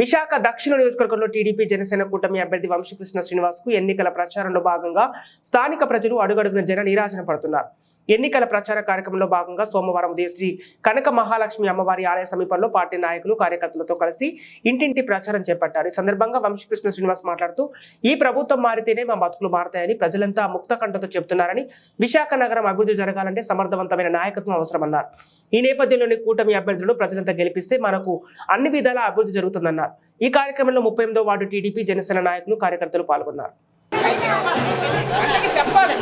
విశాఖ దక్షిణ నియోజకవర్గంలో టీడీపీ జనసేన కూటమి అభ్యర్థి వంశీకృష్ణ శ్రీనివాస్కు ఎన్నికల ప్రచారంలో భాగంగా స్థానిక ప్రజలు అడుగడుగున జన నీరాజన పడుతున్నారు. ఎన్నికల ప్రచార కార్యక్రమంలో భాగంగా సోమవారం ఉదయం శ్రీ కనక మహాలక్ష్మి అమ్మవారి ఆలయ సమీపంలో పార్టీ నాయకులు కార్యకర్తలతో కలిసి ఇంటింటి ప్రచారం చేపట్టారు. ఈ సందర్భంగా వంశీకృష్ణ శ్రీనివాస్ మాట్లాడుతూ ఈ ప్రభుత్వం మారితేనే మా బతుకులు మారతాయని ప్రజలంతా ముక్త కంఠతో చెబుతున్నారని విశాఖ నగరం అభివృద్ధి జరగాలంటే సమర్థవంతమైన నాయకత్వం అవసరమన్నారు. ఈ నేపథ్యంలోని కూటమి అభ్యర్థులను ప్రజలంతా గెలిపిస్తే మనకు అన్ని విధాల అభివృద్ధి జరుగుతుందన్నారు. ఈ కార్యక్రమంలో ముప్పై ఎనిమిదో వార్డు టీడీపీ జనసేన నాయకులు కార్యకర్తలు పాల్గొన్నారు. అందరికి చెప్పాలి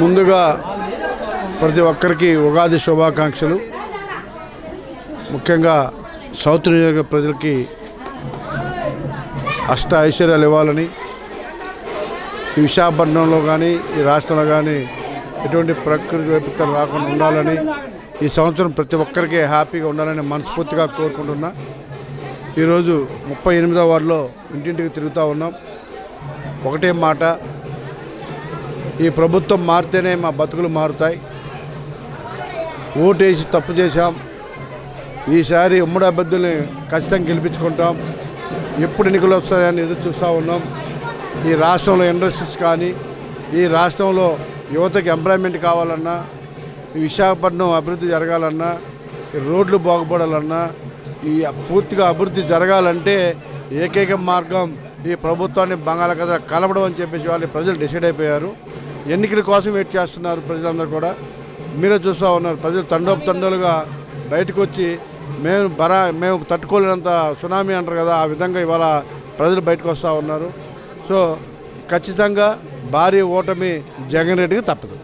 ముందుగా ప్రతి ఒక్కరికి ఉగాది శుభాకాంక్షలు. ముఖ్యంగా సౌత్ నియోజక ప్రజలకి అష్ట ఐశ్వర్యాలు ఇవ్వాలని ఈ విశాఖపట్నంలో కానీ ఈ రాష్ట్రంలో కానీ ఎటువంటి ప్రకృతి వైపరీత్యాలు రాకుండా ఉండాలని ఈ సంవత్సరం ప్రతి ఒక్కరికి హ్యాపీగా ఉండాలని మనస్ఫూర్తిగా కోరుకుంటున్నా. ఈరోజు ముప్పై ఎనిమిదో వార్డులో ఇంటింటికి తిరుగుతూ ఉన్నాం. ఒకటే మాట ఈ ప్రభుత్వం మారితేనే మా బతుకులు మారుతాయి. ఓటేసి తప్పు చేశాం. ఈసారి ఉమ్మడి అభ్యర్థుల్ని ఖచ్చితంగా గెలిపించుకుంటాం. ఎప్పుడు ఎన్నికలు వస్తాయని ఎదురు చూస్తూ ఉన్నాం. ఈ రాష్ట్రంలో ఇండస్ట్రీస్ కానీ ఈ రాష్ట్రంలో యువతకి ఎంప్లాయ్మెంట్ కావాలన్నా విశాఖపట్నం అభివృద్ధి జరగాలన్నా రోడ్లు బాగుపడాలన్నా ఈ పూర్తిగా అభివృద్ధి జరగాలంటే ఏకైక మార్గం ఈ ప్రభుత్వాన్ని బంగాళాఖాత కలపడం అని చెప్పేసి వాళ్ళు ప్రజలు డిసైడ్ అయిపోయారు. ఎన్నికల కోసం వెయిట్ చేస్తున్నారు ప్రజలందరూ కూడా. మీరే చూస్తూ ఉన్నారు ప్రజలు తండోపు తండోలుగా బయటకు వచ్చి మేము బరా మేము తట్టుకోలేనంత సునామీ అంటారు కదా ఆ విధంగా ఇవాళ ప్రజలు బయటకు వస్తూ ఉన్నారు. సో ఖచ్చితంగా భారీ ఓటమి జగన్ రెడ్డికి తప్పదు.